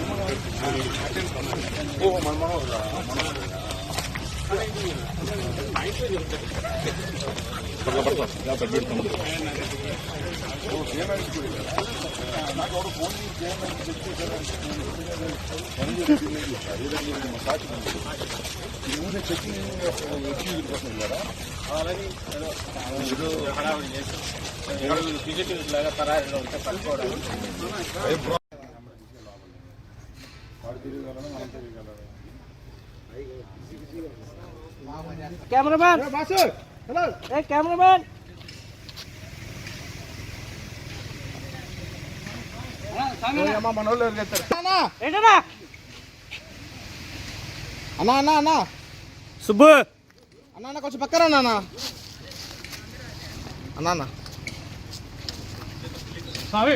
కూడా వెళ్ళారు. ఓ మన మనవారు లాగా పరారీలో ఉంటే పట్టుకోవడానికి కెమెరామ్యాన్! ఏ కెమెరామ్యాన్! ఏంటన్నా? అన్నా అన్నా అన్నా! సుబ్బు! అన్నా అన్న కొంచెం పక్కన అన్నా అన్నా అన్నా. சாமி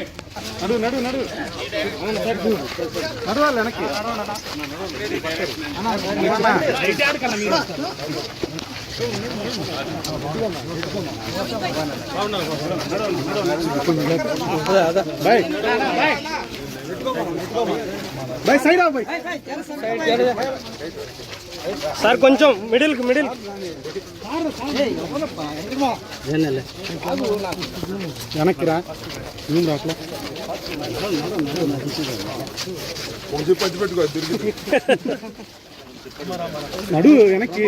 நடு நடு நடு. நடுவாள் எனக்கு. பை சைடா பை சைடு సార్ కొంచెం మిడిల్ మిడిల్ వెనక్కి రా ఏం రాట్లా కొంచెం పచ్చి పెట్టుకో తిరిగి నడు వెనక్కి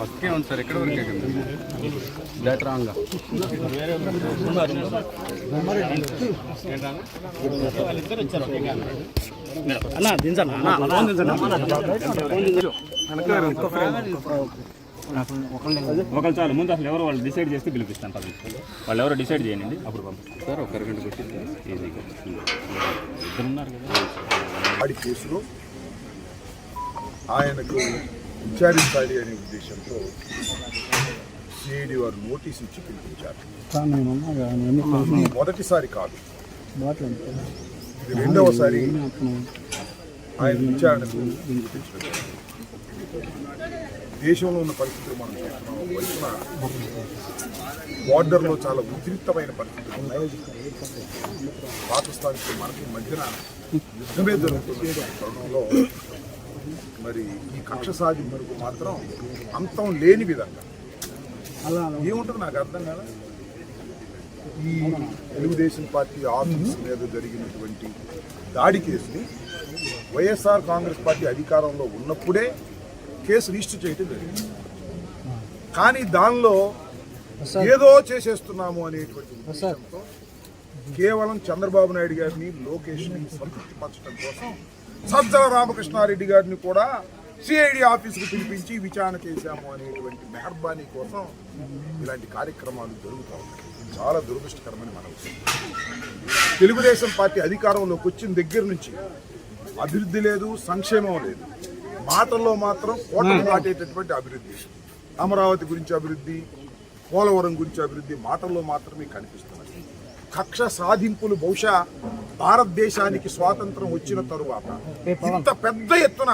పక్కే ఉంది సార్ ఎక్కడ వరకే లేటరాంగా అన్నా దించన్నా ఒకరు చాలు ముందు అసలు ఎవరు వాళ్ళు డిసైడ్ చేస్తే పిలిపిస్తాను పది వాళ్ళు ఎవరో డిసైడ్ చేయండి అప్పుడు పంపిస్తాను. సార్ ఒక అరగంట పెట్టి ఈజీగా ఇద్దరు ఉన్నారు కదా. వాడి కేసులో ఆయనకు విచారించాలి అనే ఉద్దేశంతో సిఐడి వారు నోటీస్ ఇచ్చి పిలిపించారు. మొదటిసారి కాదు. రెండవసారి ఆయన విచారణకు పిలిపించడం జరిగింది. దేశంలో ఉన్న పరిస్థితులు మనం చూస్తున్నాం. వైపున బార్డర్లో చాలా ఉద్రిక్తమైన పరిస్థితులు ఉన్నాయి పాకిస్తాన్కి మనకి మధ్యన యుద్ధమే జరుగుతున్న తరుణంలో మరి ఈ కక్ష సాధింపులకు మాత్రం అంతం లేని విధంగా. అలా ఏముంటుంది నాకు అర్థం కదా? ఈ తెలుగుదేశం పార్టీ ఆఫీస్ మీద జరిగినటువంటి దాడి కేసుని వైఎస్ఆర్ కాంగ్రెస్ పార్టీ అధికారంలో ఉన్నప్పుడే కేసు రిజిస్టర్ చేయటం జరిగింది కానీ దానిలో ఏదో చేసేస్తున్నాము అనేటువంటి ఉద్దేశంతో కేవలం చంద్రబాబు నాయుడు గారిని లోకేష్ని సంతృప్తిపరచడం కోసం సజ్జల రామకృష్ణారెడ్డి గారిని కూడా సిఐడి ఆఫీసుకు పిలిపించి విచారణ చేశాము అనేటువంటి మెహర్బానీ కోసం ఇలాంటి కార్యక్రమాలు జరుగుతూ ఉన్నాయి. చాలా దురదృష్టకరమని మనం తెలుగుదేశం పార్టీ అధికారంలోకి వచ్చిన దగ్గర నుంచి అభివృద్ధి లేదు సంక్షేమం లేదు. మాటల్లో మాత్రం కోటలు దాటేటటువంటి అభివృద్ధి. అమరావతి గురించి అభివృద్ధి పోలవరం గురించి అభివృద్ధి మాటల్లో మాత్రమే కనిపిస్తున్నది. కక్ష సాధింపులు బహుశా భారతదేశానికి స్వాతంత్రం వచ్చిన తరువాత ఇంత పెద్ద ఎత్తున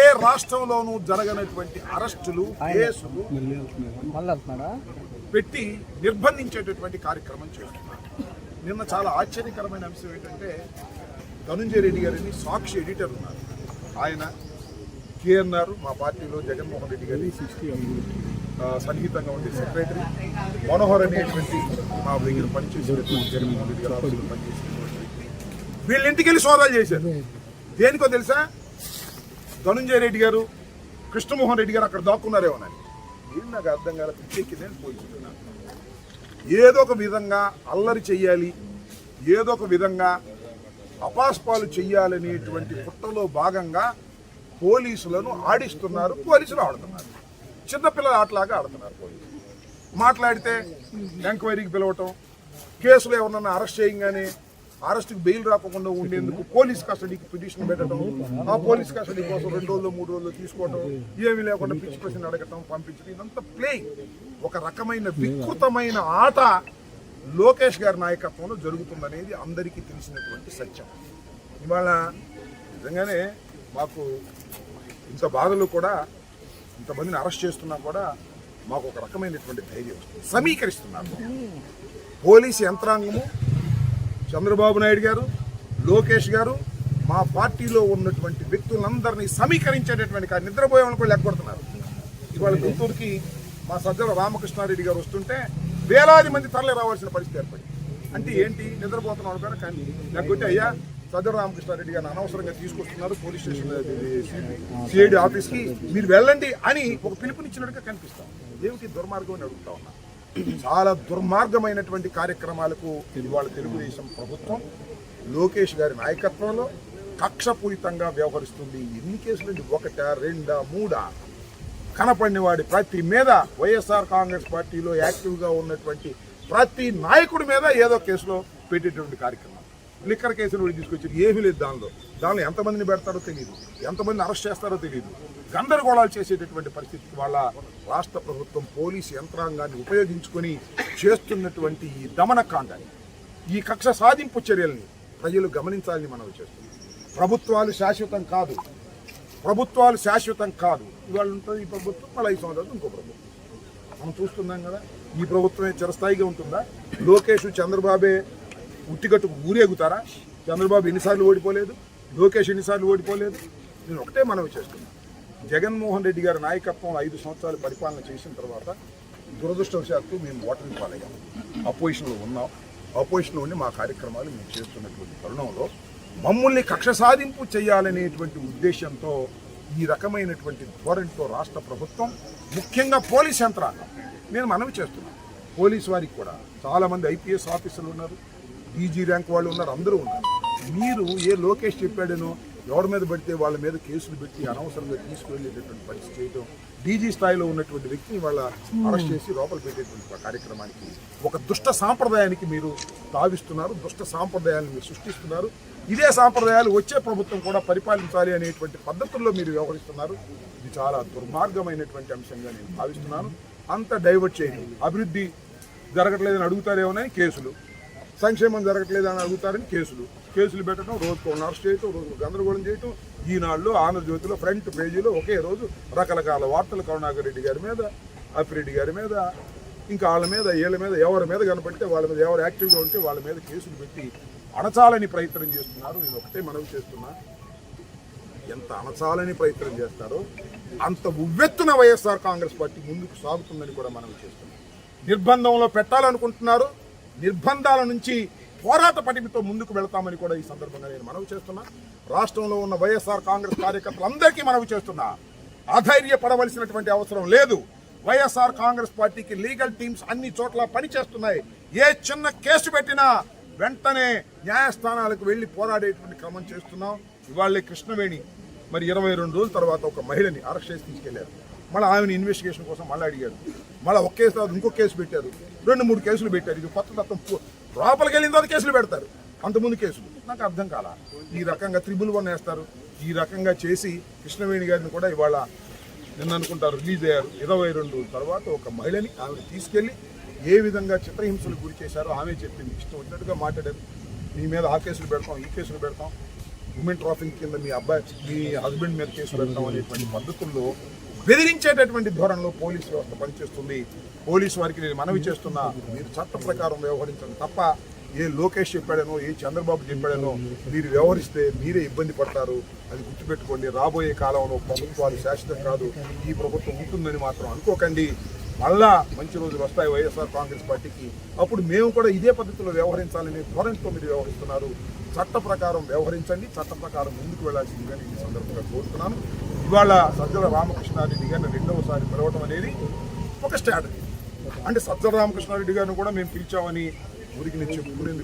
ఏ రాష్ట్రంలోనూ జరగనటువంటి అరెస్టులు కేసులు పెట్టి నిర్బంధించేటటువంటి కార్యక్రమం చేస్తున్నారు. నిన్న చాలా ఆశ్చర్యకరమైన అంశం ఏంటంటే ధనుంజయ రెడ్డి గారిని సాక్షి ఎడిటర్ ఉన్నారు. ఆయన కేఎన్ఆర్ మా పార్టీలో జగన్మోహన్ రెడ్డి గారి ఆ, సన్నిహితంగా ఉండే సెక్రటరీ. మనోహర్ అనేటువంటి మా దగ్గర పనిచేసేటువంటి జగన్మోహన్ రెడ్డి గారు ఆఫీసులో పనిచేసేటువంటి వ్యక్తి. వీళ్ళ ఇంటికి వెళ్ళి సోదాలు చేశారు. దేనికో తెలుసా? ధనుంజయ రెడ్డి గారు కృష్ణమోహన్ రెడ్డి గారు అక్కడ దాక్కున్నారేమోనని నేను నాకు అర్థం కాల పిచ్చెక్కిందని పోయించుకున్నాను ఏదో ఒక విధంగా అల్లరి చెయ్యాలి ఏదో ఒక విధంగా అపాస్పాలు చెయ్యాలనేటువంటి పుట్టలో భాగంగా పోలీసులను ఆడిస్తున్నారు పోలీసులు ఆడుతున్నారు. చిన్నపిల్లల ఆటలాగా ఆడుతున్నారు పోలీసులు. మాట్లాడితే ఎంక్వైరీకి పిలవటం కేసులు ఏమన్నా అరెస్ట్ చేయగానే అరెస్ట్కి బెయిల్ రాకుండా ఉండేందుకు పోలీస్ కస్టడీకి పిటిషన్ పెట్టడం ఆ పోలీస్ కస్టడీ కోసం రెండు రోజులు మూడు రోజులు తీసుకోవడం ఏమీ లేకుండా పిచ్చి ప్రశ్న అడగటం పంపించడం ఇదంతా ప్లే ఒక రకమైన వికృతమైన ఆట లోకేష్ గారి నాయకత్వంలో జరుగుతుందనేది అందరికీ తెలిసినటువంటి సత్యం. ఇవాళ నిజంగానే మాకు ఇంత బాధలు కూడా ఇంతమందిని అరెస్ట్ చేస్తున్నా కూడా మాకు ఒక రకమైనటువంటి ధైర్యం. వస్తుంది సమీకరిస్తున్నారు పోలీసు యంత్రాంగము చంద్రబాబు నాయుడు గారు లోకేష్ గారు మా పార్టీలో ఉన్నటువంటి వ్యక్తులందరినీ సమీకరించేటటువంటి కానీ నిద్రపోయే వాళ్ళు కూడా ఇవాళ గుంటూరుకి మా సజ్జల రామకృష్ణారెడ్డి గారు వస్తుంటే వేలాది మంది తరలి రావాల్సిన పరిస్థితి ఏర్పడింది. అంటే ఏంటి? నిద్రపోతున్నాడు కూడా కానీ లేకపోతే అయ్యా సజ్జల రామకృష్ణారెడ్డి గారిని అనవసరంగా తీసుకొస్తున్నారు పోలీస్ స్టేషన్ సిఐడి ఆఫీస్కి. మీరు వెళ్ళండి అని ఒక పిలుపునిచ్చినట్టుగా కనిపిస్తాం. ఏమిటి దుర్మార్గం అని అడుగుతా ఉన్నా. చాలా దుర్మార్గమైనటువంటి కార్యక్రమాలకు ఇవాళ తెలుగుదేశం ప్రభుత్వం లోకేష్ గారి నాయకత్వంలో కక్షపూరితంగా వ్యవహరిస్తుంది. ఎన్ని కేసులండి ఒకట రెండా మూడా? కనపడిన వాడి ప్రతి మీద వైఎస్ఆర్ కాంగ్రెస్ పార్టీలో యాక్టివ్గా ఉన్నటువంటి ప్రతి నాయకుడి మీద ఏదో కేసులో పెట్టేటువంటి కార్యక్రమం. లిక్కర్ కేసులు కూడా ఏమీ లేదు దానిలో. దానిలో ఎంతమందిని పెడతారో తెలియదు ఎంతమందిని అరెస్ట్ చేస్తారో తెలియదు గందరగోళాలు చేసేటటువంటి పరిస్థితికి వాళ్ళ రాష్ట్ర ప్రభుత్వం పోలీసు యంత్రాంగాన్ని ఉపయోగించుకొని చేస్తున్నటువంటి ఈ దమనకాండాన్ని ఈ కక్ష సాధింపు చర్యల్ని ప్రజలు గమనించాలని మనం చేస్తున్నాం. ప్రభుత్వాలు శాశ్వతం కాదు. ప్రభుత్వాలు శాశ్వతం కాదు. ఇవాళ ఉంటుంది ఈ ప్రభుత్వం మళ్ళీ ఐదు సంవత్సరాలు ఇంకో ప్రభుత్వం. మనం చూస్తున్నాం కదా ఈ ప్రభుత్వమే చిరస్థాయిగా ఉంటుందా? లోకేష్ చంద్రబాబే ఉట్టిగట్టుకు ఊరేగుతారా చంద్రబాబు ఎన్నిసార్లు ఓడిపోలేదు? లోకేష్ ఎన్నిసార్లు ఓడిపోలేదు? నేను ఒకటే మనవి చేస్తున్నాను జగన్మోహన్ రెడ్డి గారి నాయకత్వం ఐదు సంవత్సరాలు పరిపాలన చేసిన తర్వాత దురదృష్టవశాత్తు మేము ఓటమి పాలయ్యాము అపోజిషన్లో ఉన్నాం. అపోజిషన్లో ఉండి మా కార్యక్రమాలు మేము చేస్తున్నటువంటి తరుణంలో మమ్మల్ని కక్ష సాధింపు చేయాలనేటువంటి ఉద్దేశంతో ఈ రకమైనటువంటి ధోరణితో రాష్ట్ర ప్రభుత్వం ముఖ్యంగా పోలీస్ యంత్రాంగం నేను మనవి చేస్తున్నాను పోలీస్ వారికి కూడా చాలామంది ఐపీఎస్ ఆఫీసర్లు ఉన్నారు. డీజీ ర్యాంక్ వాళ్ళు ఉన్నారు అందరూ ఉన్నారు. మీరు ఏ లోకేష్ చెప్పాడనో ఎవరి మీద పడితే వాళ్ళ మీద కేసులు పెట్టి అనవసరంగా తీసుకువెళ్ళేటటువంటి పరిస్థితి చేయడం డీజీ స్థాయిలో ఉన్నటువంటి వ్యక్తిని వాళ్ళ అరెస్ట్ చేసి లోపల పెట్టేటువంటి కార్యక్రమానికి ఒక దుష్ట సాంప్రదాయానికి మీరు తావిస్తున్నారు దుష్ట సాంప్రదాయాలను మీరు సృష్టిస్తున్నారు. ఇదే సాంప్రదాయాలు వచ్చే ప్రభుత్వం కూడా పరిపాలించాలి అనేటువంటి పద్ధతుల్లో మీరు వ్యవహరిస్తున్నారు. ఇది చాలా దుర్మార్గమైనటువంటి అంశంగా నేను భావిస్తున్నాను. అంత డైవర్ట్ చేయండి. అభివృద్ధి జరగట్లేదని అడుగుతారేమోనని కేసులు. సంక్షేమం జరగట్లేదు అని అడుగుతారని కేసులు. కేసులు పెట్టడం రోజుకు ఒక అరెస్ట్ చేయటం రోజు గందరగోళం చేయటం ఈనాళ్ళు ఆంధ్రజ్యోతిలో ఫ్రంట్ పేజీలో ఒకే రోజు రకరకాల వార్తలు కరుణాకర్ రెడ్డి గారి మీద అప్పిరెడ్డి గారి మీద ఇంకా వాళ్ళ మీద వీళ్ళ మీద ఎవరి మీద కనపడితే వాళ్ళ మీద ఎవరు యాక్టివ్గా ఉంటే వాళ్ళ మీద కేసులు పెట్టి అణచాలని ప్రయత్నం చేస్తున్నారు. నేను ఒకటే మనవి చేస్తున్నా. ఎంత అణచాలని ప్రయత్నం చేస్తారో అంత ఉవ్వెత్తున వైఎస్ఆర్ కాంగ్రెస్ పార్టీ ముందుకు సాగుతుందని కూడా మనం చేస్తున్నాం. నిర్బంధంలో పెట్టాలనుకుంటున్నారు నిర్బంధాల నుంచి పోరాట పటిమితో ముందుకు వెళతామని కూడా ఈ సందర్భంగా నేను మనవి చేస్తున్నా. రాష్ట్రంలో ఉన్న వైఎస్ఆర్ కాంగ్రెస్ కార్యకర్తలందరికీ మనవి చేస్తున్నా. అధైర్యపడవలసినటువంటి అవసరం లేదు. వైఎస్ఆర్ కాంగ్రెస్ పార్టీకి లీగల్ టీమ్స్ అన్ని చోట్ల పనిచేస్తున్నాయి. ఏ చిన్న కేసు పెట్టినా వెంటనే న్యాయస్థానాలకు వెళ్ళి పోరాడేటువంటి క్రమం చేస్తున్నాం. ఇవాళే కృష్ణవేణి మరి ఇరవై రెండు రోజుల తర్వాత ఒక మహిళని అరెస్ట్ చేసి తీసుకెళ్ళారు. మళ్ళీ ఆమెను ఇన్వెస్టిగేషన్ కోసం మళ్ళీ అడిగారు. మళ్ళీ ఒక కేసు తర్వాత ఇంకో కేసు పెట్టారు. రెండు మూడు కేసులు పెట్టారు. ఇది కొత్త తత్వం. లోపలికి వెళ్ళిన తర్వాత కేసులు పెడతారు. అంతకుముందు కేసులు. నాకు అర్థం కాల. ఈ రకంగా త్రిబుల్ వన్ వేస్తారు. ఈ రకంగా చేసి కృష్ణవేణి గారిని కూడా ఇవాళ నిన్న అనుకుంటారు రిలీజ్ అయ్యారు. ఇరవై రెండు తర్వాత ఒక మహిళని ఆమెను తీసుకెళ్ళి ఏ విధంగా చిత్రహింసలు గురి చేశారో ఆమె చెప్పింది. ఇష్టం వచ్చినట్టుగా మాట్లాడారు. మీ మీద ఆ కేసులు పెడతాం ఈ కేసులు పెడతాం. ఉమెన్ ట్రాఫింగ్ కింద మీ అబ్బాయి మీ హస్బెండ్ మీద కేసులు పెడతాం అనేటువంటి పద్ధతుల్లో బెదిరించేటటువంటి ధోరణిలో పోలీస్ వ్యవస్థ పనిచేస్తుంది. పోలీసు వారికి నేను మనవి చేస్తున్నా. మీరు చట్ట ప్రకారం వ్యవహరించండి తప్ప ఏ లోకేష్ చెప్పాడనో ఏ చంద్రబాబు చెప్పాడనో మీరు వ్యవహరిస్తే మీరే ఇబ్బంది పడతారు. అది గుర్తుపెట్టుకోండి. రాబోయే కాలంలో ప్రభుత్వాలు శాశ్వతం కాదు. ఈ ప్రభుత్వం ఉంటుందని మాత్రం అనుకోకండి. మళ్ళా మంచి రోజులు వస్తాయి వైఎస్ఆర్ కాంగ్రెస్ పార్టీకి. అప్పుడు మేము కూడా ఇదే పద్ధతిలో వ్యవహరించాలని ధోరణితో మీరు వ్యవహరిస్తున్నారు. చట్ట ప్రకారం వ్యవహరించండి. చట్ట ప్రకారం ముందుకు వెళ్ళాల్సిందిగా నేను ఈ సందర్భంగా కోరుతున్నాను. ఇవాళ సజ్జల రామకృష్ణారెడ్డి గారిని రెండవసారి పిలవటం అనేది ఒక స్ట్రాటజీ అంటే సజ్జల రామకృష్ణారెడ్డి గారిని కూడా మేము పిలిచామని ఊరికి నేను చెప్పుకునేందుకు